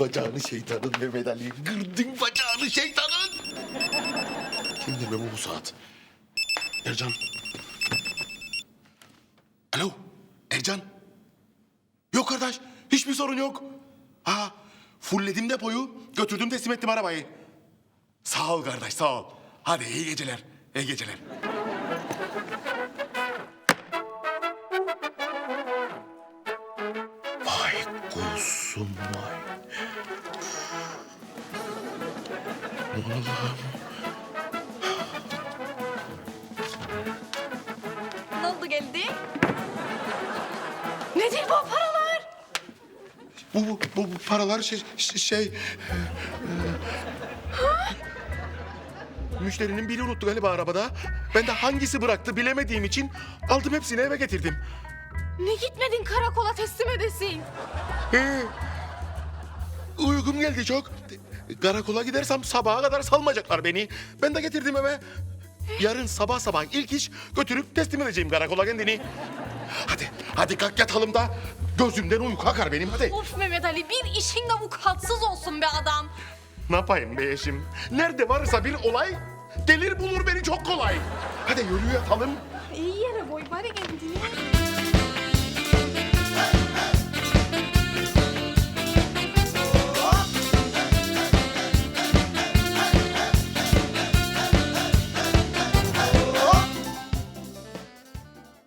bacağını şeytanın Mehmet Ali. Kırdın bacağını şeytanın. Kim deme bu saat? Ercan. Alo, Ercan. Yok kardeş, hiçbir sorun yok. Ha, fullledim depoyu, götürdüm teslim ettim arabayı. Sağ ol kardeş, sağ ol. Hadi iyi geceler, iyi geceler. Vay kuzum vay. Ne oldu geldi? Nedir bu paralar? Bu, bu, bu, bu paralar şey... şey- şey e, e, Müşterinin biri unuttu galiba arabada. Ben de hangisi bıraktı bilemediğim için aldım hepsini eve getirdim. Ne gitmedin karakola teslim edesin? He. Uykum geldi çok. Karakola gidersem sabaha kadar salmayacaklar beni. Ben de getirdim eve. Yarın sabah sabah ilk iş götürüp teslim edeceğim karakola kendini. Hadi, hadi kalk yatalım da gözümden uyku akar benim hadi. Of Mehmet Ali bir işin de vukuatsız olsun be adam. Ne yapayım be eşim? Nerede varsa bir olay gelir bulur beni çok kolay. Hadi yürü yatalım. İyi yere boy bari kendini.